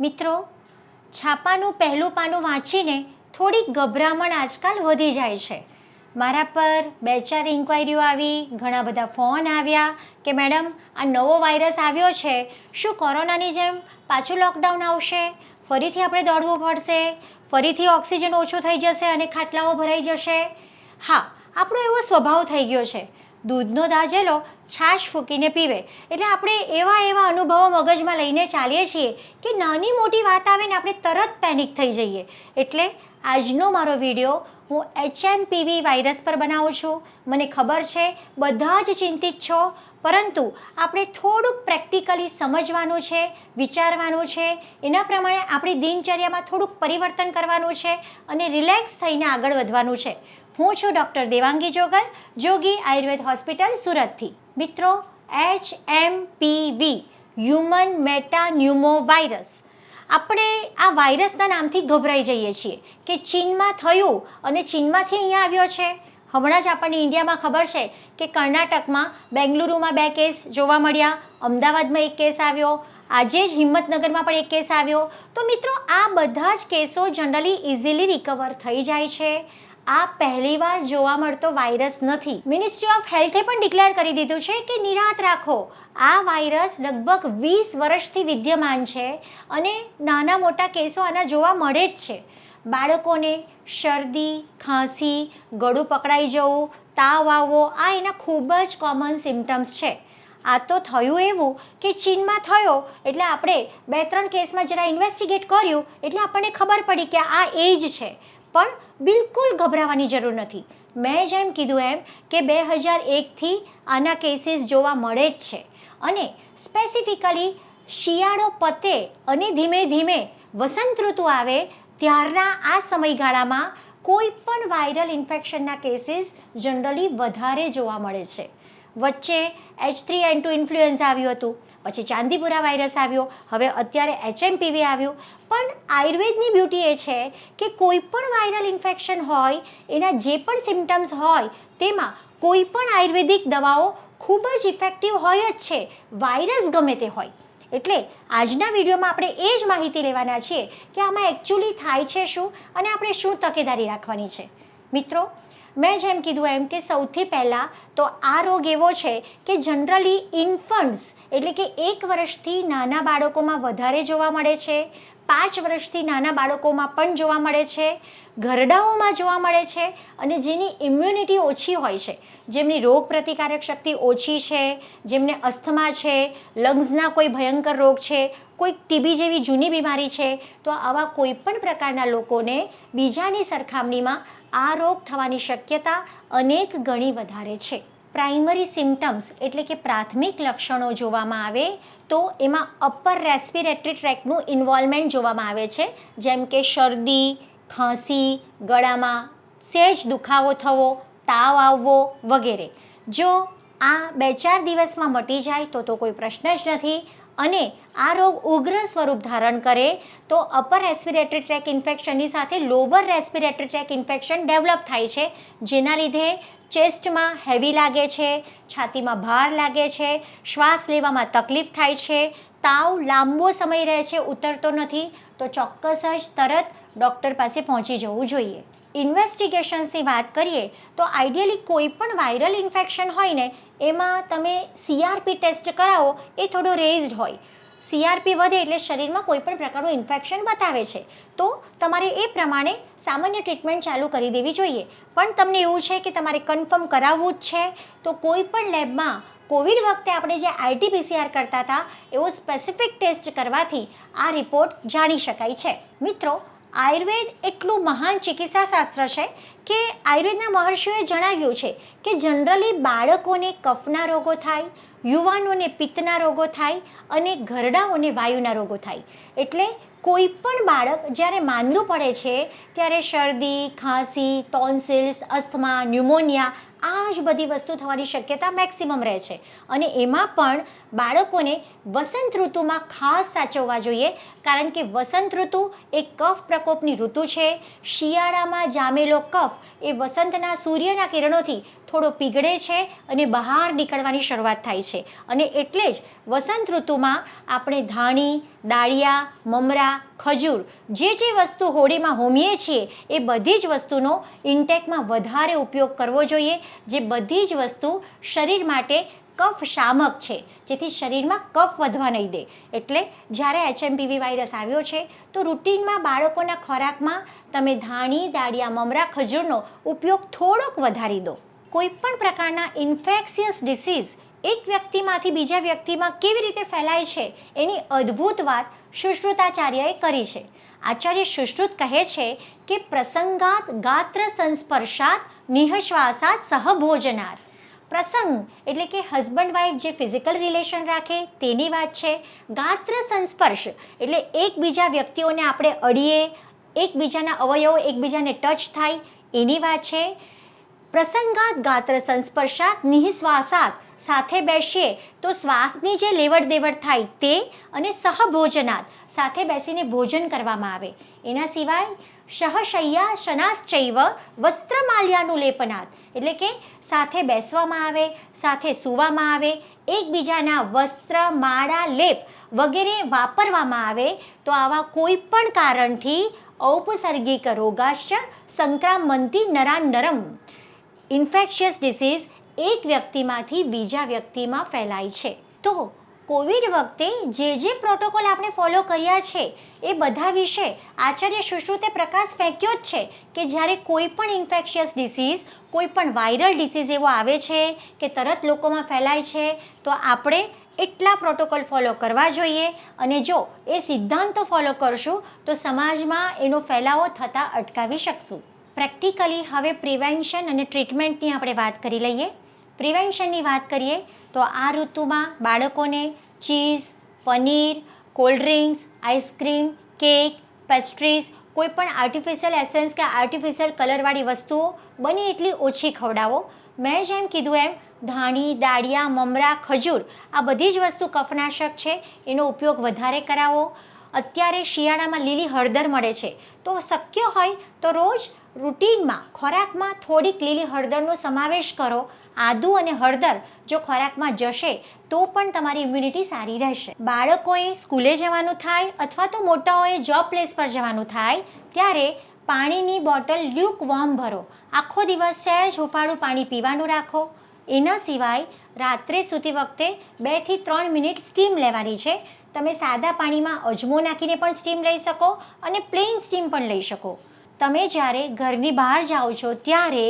મિત્રો, છાપાનું પહેલું પાનું વાંચીને થોડીક ગભરામણ આજકાલ વધી જાય છે. મારા પર બે ચાર ઇન્ક્વાયરીઓ આવી, ઘણા બધા ફોન આવ્યા કે, મેડમ, આ નવો વાયરસ આવ્યો છે. શું કોરોનાની જેમ પાછું લોકડાઉન આવશે? ફરીથી આપણે દોડવું પડશે? ફરીથી ઓક્સિજન ઓછો થઈ જશે અને ખાટલાઓ ભરાઈ જશે? હા, આપણો એવો સ્વભાવ થઈ ગયો છે. દૂધનો દાજેલો છાશ ફૂંકીને પીવે. એટલે આપણે એવા એવા અનુભવો મગજમાં લઈને ચાલીએ છીએ કે નાની મોટી વાત આવે ને આપણે તરત પેનિક થઈ જઈએ. એટલે આજનો મારો વીડિયો હું એચએમપીવી વાયરસ પર બનાવું છું. મને ખબર છે, બધા જ ચિંતિત છો, પરંતુ આપણે થોડુંક પ્રેક્ટિકલી સમજવાનું છે, વિચારવાનું છે. એના પ્રમાણે આપણી દિનચર્યામાં થોડુંક પરિવર્તન કરવાનું છે અને રિલેક્સ થઈને આગળ વધવાનું છે. હું છું ડૉક્ટર દેવાંગી જોગલ, જોગી આયુર્વેદ હોસ્પિટલ સુરતથી. મિત્રો H M P human metapneumovirus આપણે આ વાયરસના નામથી ગભરાઈ જઈએ છીએ કે ચીનમાં થયું અને ચીનમાંથી અહીંયા આવ્યો છે. હમણાં જ આપણને ઇન્ડિયામાં ખબર છે કે કર્ણાટકમાં, બેંગલુરુમાં બે કેસ જોવા મળ્યા, અમદાવાદમાં એક કેસ આવ્યો, આજે જ હિંમતનગરમાં પણ એક કેસ આવ્યો. તો મિત્રો, આ બધા જ કેસો જનરલી ઇઝીલી રિકવર થઈ જાય છે. આ પહેલીવાર જોવા મળતો વાયરસ નથી. મિનિસ્ટ્રી ઓફ હેલ્થે પણ ડિક્લેર કરી દીધું છે કે નિરાત રાખો. આ વાયરસ લગભગ વીસ વર્ષથી વિદ્યમાન છે અને નાના મોટા કેસો આના જોવા મળે જ છે. બાળકોને શરદી, ખાંસી, ગળું પકડાઈ જવું, તાવ આવવો, આ એના ખૂબ જ કોમન સિમ્ટમ્સ છે. આ તો થયું એવું કે ચીનમાં થયો એટલે આપણે બે ત્રણ કેસમાં જરા ઇન્વેસ્ટિગેટ કર્યું એટલે આપણને ખબર પડી કે આ એ જ છે. પણ બિલકુલ ગભરાવાની જરૂર નથી. મેં જેમ કીધું એમ કે બે હજાર એકથી આના કેસીસ જોવા મળે જ છે. અને સ્પેસિફિકલી શિયાળો પતે અને ધીમે ધીમે વસંત ઋતુ આવે ત્યારના આ સમયગાળામાં કોઈ પણ વાયરલ ઇન્ફેક્શનના કેસીસ જનરલી વધારે જોવા મળે છે. વચ્ચે H three N two influenza આવ્યું હતું. પછી ચાંદીપુરા વાયરસ આવ્યો, હવે અત્યારે એચએમપીવી આવ્યું. પણ આયુર્વેદની બ્યુટી એ છે કે કોઈ પણ વાયરલ ઇન્ફેક્શન હોય, એના જે પણ સિમ્ટમ્સ હોય, તેમાં કોઈ પણ આયુર્વેદિક દવાઓ ખૂબ જ ઇફેક્ટિવ હોય જ છે. વાયરસ ગમે તે હોય. એટલે આજના વિડીયોમાં આપણે એ જ માહિતી લેવાના છીએ કે આમાં એકચ્યુઅલી થાય છે શું અને આપણે શું તકેદારી રાખવાની છે. મિત્રો મેં જેમ કીધું એમ કે સૌથી પહેલાં તો આ રોગ એવો છે કે જનરલી ઇન્ફન્ટ્સ, એટલે કે એક વર્ષથી નાના બાળકોમાં વધારે જોવા મળે છે પાંચ વર્ષથી નાના બાળકોમાં પણ જોવા મળે છે, ઘરડાઓમાં જોવા મળે છે અને જેની ઇમ્યુનિટી ઓછી હોય છે. જેમની રોગ પ્રતિકારક શક્તિ ઓછી છે, જેમને અસ્થમા છે, લંગ્સના કોઈ ભયંકર રોગ છે, કોઈ ટીબી જેવી જૂની બીમારી છે, તો આવા કોઈ પણ પ્રકારના લોકોને બીજાની સરખામણીમાં આ રોગ થવાની શક્યતા અનેક ગણી વધારે છે. પ્રાઇમરી સિમ્ટમ્સ એટલે કે પ્રાથમિક લક્ષણો જોવામાં આવે તો એમાં અપર રેસ્પિરેટરી ટ્રેકનું ઇન્વોલ્વમેન્ટ જોવામાં આવે છે. જેમ કે શરદી, ખાંસી, ગળામાં સહેજ દુખાવો થવો, તાવ આવવો વગેરે. જો આ બે ચાર દિવસમાં મટી જાય તો તો કોઈ પ્રશ્ન જ નથી. અને આ રોગ ઉગ્ર સ્વરૂપ ધારણ કરે તો અપર રેસ્પિરેટરી ટ્રેક ઇન્ફેક્શનની સાથે lower respiratory tract infection develop થાય છે. જેના લીધે ચેસ્ટમાં હેવી લાગે છે, છાતીમાં ભાર લાગે છે, શ્વાસ લેવામાં તકલીફ થાય છે, તાવ લાંબો સમય રહે છે, ઉતરતો નથી, તો ચોક્કસ જ તરત ડૉક્ટર પાસે પહોંચી જવું જોઈએ. ઇન્વેસ્ટિગેશન્સની વાત કરીએ, તો આઈડિયલી કોઈ પણ વાયરલ ઇન્ફેક્શન હોય ને, એમાં તમે સીઆરપી ટેસ્ટ કરાવો, એ થોડો રેઝડ હોય. સીઆરપી વધે એટલે શરીરમાં કોઈ પણ પ્રકારનું ઇન્ફેક્શન બતાવે છે. તો તમારે એ પ્રમાણે સામાન્ય ટ્રીટમેન્ટ ચાલુ કરી દેવી જોઈએ. પણ તમને એવું છે કે તમારે કન્ફર્મ કરાવવું જ છે, તો કોઈ પણ લેબમાં કોવિડ વખતે આપણે જે આરટીપીસીઆર કરતા હતા, એવો સ્પેસિફિક ટેસ્ટ કરવાથી આ રિપોર્ટ જાણી શકાય છે. મિત્રો, આયુર્વેદ એટલું મહાન ચિકિત્સા શાસ્ત્ર છે કે આયુર્વેદના મહર્ષિઓએ જણાવ્યું છે કે જનરલી બાળકોને કફના રોગો થાય, યુવાનોને પિત્તના રોગો થાય અને ઘરડાઓને વાયુના રોગો થાય. એટલે કોઈ પણ બાળક જ્યારે માંદું પડે છે, ત્યારે શરદી, ખાંસી, ટોન્સિલ્સ, અસ્થમા, ન્યુમોનિયા, આ જ બધી વસ્તુ થવાની શક્યતા મેક્સિમમ રહે છે. અને એમાં પણ બાળકોને વસંત ઋતુમાં ખાસ સાચવવા જોઈએ, કારણ કે વસંત ઋતુ એ કફ પ્રકોપની ઋતુ છે. શિયાળામાં જામેલો કફ કફ એ વસંતના સૂર્યના કિરણોથી થોડો પીગળે છે અને બહાર નીકળવાની શરૂઆત થાય છે. અને એટલે જ વસંત ઋતુમાં આપણે ધાણી, દાળિયા, મમરા, ખજૂર જે જે વસ્તુ હોળીમાં હોમીએ છીએ એ બધી જ વસ્તુનો ઇન્ટેકમાં વધારે ઉપયોગ કરવો જોઈએ. જે બધી જ વસ્તુ શરીર માટે કફ શામક છે, જેથી શરીરમાં કફ વધવા નહીં દે. એટલે જ્યારે એચએમપીવી વાયરસ આવ્યો છે, તો રૂટીનમાં બાળકોના ખોરાકમાં તમે ધાણી, દાળિયા, મમરા, ખજૂરનો ઉપયોગ થોડોક વધારી દો. કોઈ પણ પ્રકારના ઇન્ફેક્શિયસ ડિસીઝ એક વ્યક્તિમાંથી બીજા વ્યક્તિમાં કેવી રીતે ફેલાય છે, એની અદ્ભુત વાત સુશ્રુતાચાર્યએ કરી છે. આચાર્ય સુશ્રુત કહે છે કે પ્રસંગાત ગાત્ર સંસ્પર્શાત, નિઃશ્વાસાત, સહભોજનાર. પ્રસંગ એટલે કે હસબન્ડ વાઈફ જે ફિઝિકલ રિલેશન રાખે તેની વાત છે. ગાત્ર સંસ્પર્શ એટલે એકબીજા વ્યક્તિઓને આપણે અડીએ, એકબીજાના અવયવો એકબીજાને ટચ થાય એની વાત છે. પ્રસંગાત ગાત્ર સંસ્પર્શાત, નિઃશ્વાસાત સાથે બેસીએ તો શ્વાસની જે લેવડ દેવડ થાય તે અને સહભોજનાત સાથે બેસીને ભોજન કરવામાં આવે. એના સિવાય સહશૈયા શનાશ્ચૈવ વસ્ત્રમાલ્યાનું લેપનાથ એટલે કે સાથે બેસવામાં આવે, સાથે સૂવામાં આવે, એકબીજાના વસ્ત્ર, માળા, લેપ વગેરે વાપરવામાં આવે, તો આવા કોઈ પણ કારણથી ઔપસર્ગિક રોગાશ્ચ સંક્રામંતી નરાનરમ. ઇન્ફેક્શિયસ ડિસીઝ એક વ્યક્તિમાંથી બીજા વ્યક્તિમાં ફેલાય છે. તો કોવિડ વખતે જે જે પ્રોટોકોલ આપણે ફોલો કર્યા છે, એ બધા વિશે આચાર્ય સુશ્રુતે પ્રકાશ ફેંક્યો જ છે કે જ્યારે કોઈ પણ ઇન્ફેક્શિયસ ડિસીઝ કોઈ પણ વાયરલ ડિસીઝ એવો આવે છે કે તરત લોકોમાં ફેલાય છે, તો આપણે એટલા પ્રોટોકોલ ફોલો કરવા જોઈએ. અને જો એ સિદ્ધાંતો ફોલો કરશું, તો સમાજમાં એનો ફેલાવો થતાં અટકાવી શકશું. પ્રેક્ટિકલી હવે પ્રિવેન્શન અને ટ્રીટમેન્ટની આપણે વાત કરી લઈએ. પ્રિવેન્શનની વાત કરીએ, તો આ ઋતુમાં બાળકોને cheese, paneer, cold drinks, ice cream, cake, pastries, કોઈપણ આર્ટિફિશિયલ એસેન્સ કે આર્ટિફિશિયલ કલરવાળી વસ્તુઓ બને એટલી ઓછી ખવડાવો. મેં જેમ કીધું એમ, ધાણી, દાળિયા, મમરા, ખજૂર આ બધી જ વસ્તુ કફનાશક છે, એનો ઉપયોગ વધારે કરાવો. અત્યારે શિયાળામાં લીલી હળદર મળે છે. તો શક્ય હોય તો રોજ રૂટીનમાં ખોરાકમાં થોડીક લીલી હળદરનો સમાવેશ કરો, આદુ અને હળદર જો ખોરાકમાં જશે તો પણ તમારી ઇમ્યુનિટી સારી રહેશે. બાળકોએ સ્કૂલે જવાનું થાય અથવા તો મોટાઓએ જોબ પ્લેસ પર જવાનું થાય, ત્યારે પાણીની બોટલ લ્યુક વોર્મ ભરો. આખો દિવસ સહેજ હુફાળું પાણી પીવાનું રાખો. એના સિવાય રાત્રે સૂતી વખતે બેથી ત્રણ મિનિટ સ્ટીમ લેવાની છે. તમે સાદા પાણીમાં અજમો નાખીને પણ સ્ટીમ લઈ શકો અને પ્લેન સ્ટીમ પણ લઈ શકો. તમે જ્યારે ઘરની બહાર જાઓ છો, ત્યારે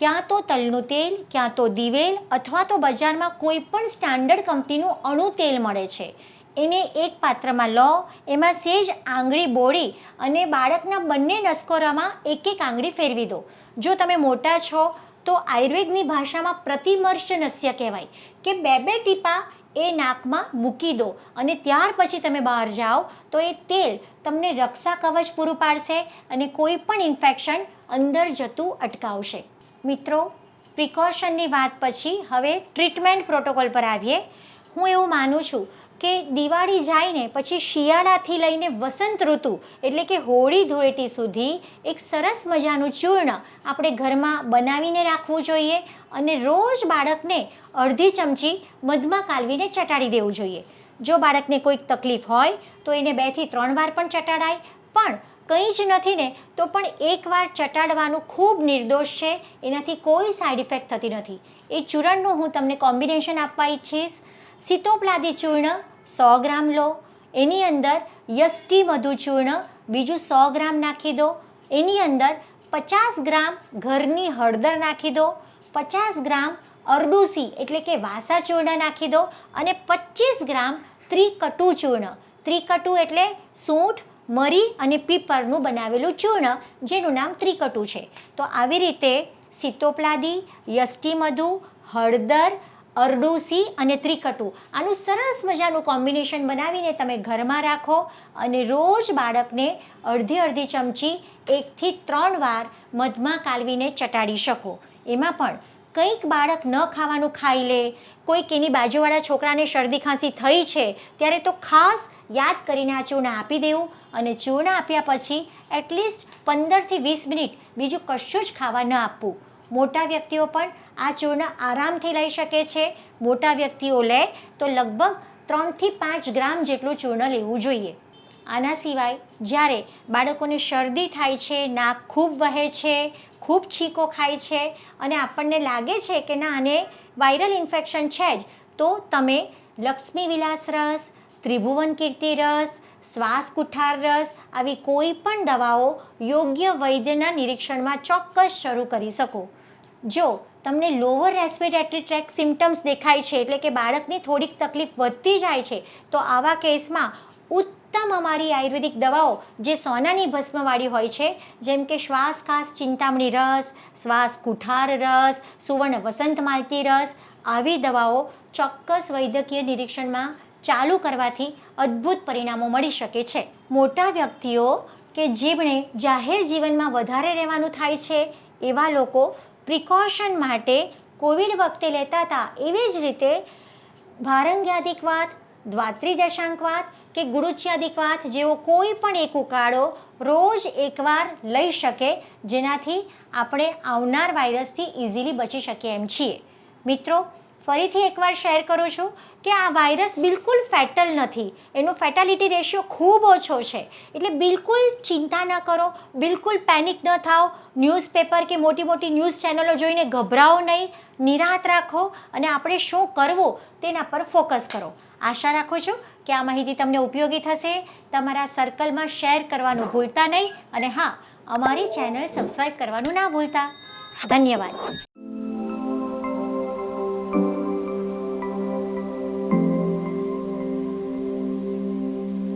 ક્યાં તો તલનું તેલ, ક્યાં તો દિવેલ અથવા તો બજારમાં કોઈ પણ સ્ટાન્ડર્ડ કંપનીનું અણુ તેલ મળે છે. એને એક પાત્રમાં લો, એમાં સેજ, આંગળી બોળી અને બાળકના બંને નસકોરામાં એક એક આંગળી ફેરવી દો. જો તમે મોટા છો, તો આયુર્વેદની ભાષામાં પ્રતિમર્શ નસ્ય કહેવાય કે બે બે ટીપા એ નાકમાં મૂકી દો અને ત્યાર પછી તમે બહાર જાઓ તો એ તેલ તમને રક્ષા કવચ પૂરું પાડશે અને કોઈ પણ ઇન્ફેક્શન અંદર જતું અટકાવશે. મિત્રો, પ્રિકોશનની વાત પછી હવે ટ્રીટમેન્ટ પ્રોટોકોલ પર આવીએ. હું એવું માનું છું કે દિવાળી જાય ને પછી શિયાળાથી લઈને વસંત ઋતુ, એટલે કે હોળી ધૂળેટી સુધી એક સરસ મજાનું ચૂર્ણ આપણે ઘરમાં બનાવીને રાખવું જોઈએ અને રોજ બાળકને અડધી ચમચી મધમાં કાલવીને ચટાડી દેવું જોઈએ. જો બાળકને કોઈક તકલીફ હોય, તો એને બેથી ત્રણ વાર પણ ચટાડાય, પણ કંઈ જ નથી ને, તો પણ એકવાર ચટાડવાનું ખૂબ નિર્દોષ છે, એનાથી કોઈ સાઈડ ઇફેક્ટ થતી નથી. એ ચૂરણનું હું તમને કોમ્બિનેશન આપવા ઈચ્છીશ. સિતોપલાદી ચૂર્ણ સો ગ્રામ લો. એની અંદર યષ્ટી મધુ ચૂર્ણ, બીજું સો ગ્રામ નાખી દો. એની અંદર પચાસ ગ્રામ ઘરની હળદર નાખી દો. પચાસ ગ્રામ અરડુસી એટલે કે વાસા ચૂર્ણ નાખી દો અને પચીસ ગ્રામ ત્રિકટુ ચૂર્ણ. ત્રિકટુ એટલે સૂંઠ, મરી અને પીપરનું બનાવેલું ચૂર્ણ, જેનું નામ ત્રિકટુ છે. તો આવી રીતે સિતોપલાદી યષ્ટી મધુ હળદર અરડુસી અને ત્રિકટુ. આનું સરસ મજાનું કોમ્બિનેશન બનાવીને તમે ઘરમાં રાખો અને રોજ બાળકને અડધી અડધી ચમચી, એકથી ત્રણ વાર મધમાં કાલવીને ચટાડી શકો. એમાં પણ કંઈક બાળક ન ખાવાનું ખાઈ લે, કોઈક એની બાજુવાળા છોકરાને શરદી ખાંસી થઈ છે, ત્યારે તો ખાસ યાદ કરીને આ ચૂર્ણ આપી દેવું અને ચૂર્ણ આપ્યા પછી એટલીસ્ટ પંદરથી વીસ મિનિટ બીજું કશું જ ખાવા ન આપવું. મોટા વ્યક્તિઓ પણ આ ચૂર્ણ આરામથી લઈ શકે છે. મોટા વ્યક્તિઓ લે તો લગભગ ત્રણથી પાંચ ગ્રામ જેટલું ચૂર્ણ લેવું જોઈએ. આના સિવાય જ્યારે બાળકોને શરદી થાય છે, નાક ખૂબ વહે છે, ખૂબ છીકો ખાય છે અને આપણને લાગે છે કે ના, આને વાયરલ ઇન્ફેક્શન છે જ, તો તમે લક્ષ્મી વિલાસ રસ ત્રિભુવન કીર્તિ રસ, શ્વાસ કુઠાર રસ આવી કોઈ પણ દવાઓ યોગ્ય વૈદ્યના નિરીક્ષણમાં ચોક્કસ શરૂ કરી શકો. જો તમને લોઅર રેસ્પિરેટરી ટ્રેક સિમ્ટમ્સ દેખાય છે, એટલે કે બાળકની થોડીક તકલીફ વધતી જાય છે, તો આવા કેસમાં ઉત્તમ અમારી આયુર્વેદિક દવાઓ જે સોનાની ભસ્મવાળી હોય છે, જેમ કે શ્વાસ ખાસ ચિંતામણી રસ, શ્વાસ કુઠાર રસ, સુવર્ણ વસંત માલતી રસ, આવી દવાઓ ચોક્કસ વૈદ્યકીય નિરીક્ષણમાં ચાલુ કરવાથી અદ્ભુત પરિણામો મળી શકે છે. મોટા વ્યક્તિઓ કે જેમણે જાહેર જીવનમાં વધારે રહેવાનું થાય છે, એવા લોકો પ્રિકોશન માટે કોવિડ વખતે લેતા હતા. એવી જ રીતે ભારંગ્યાદિકવાદ દ્વાત્રી દશાંકવાત કે ગુરુચ્યાદિકવાત જેવો કોઈ પણ એક ઉકાળો રોજ એકવાર લઈ શકે, જેનાથી આપણે આવનાર વાયરસથી ઇઝીલી બચી શકીએ એમ છીએ. મિત્રો ફરીથી એકવાર શેર કરું છું કે આ વાયરસ બિલકુલ ફેટલ નથી. એનો ફેટાલિટી રેશિયો ખૂબ ઓછો છે. એટલે બિલકુલ ચિંતા ન કરો, બિલકુલ પેનિક ન થાઓ. ન્યૂઝપેપર કે મોટી મોટી ન્યૂઝ ચેનલો જોઈને ગભરાઓ નહીં, નિરાત રાખો અને આપણે શું કરવું તેના પર ફોકસ કરો. આશા રાખું છું કે આ માહિતી તમને ઉપયોગી થશે. તમારા સર્કલમાં શેર કરવાનું ભૂલતા નહીં અને હા, અમારી ચેનલ સબસ્ક્રાઈબ કરવાનું ના ભૂલતા. ધન્યવાદ.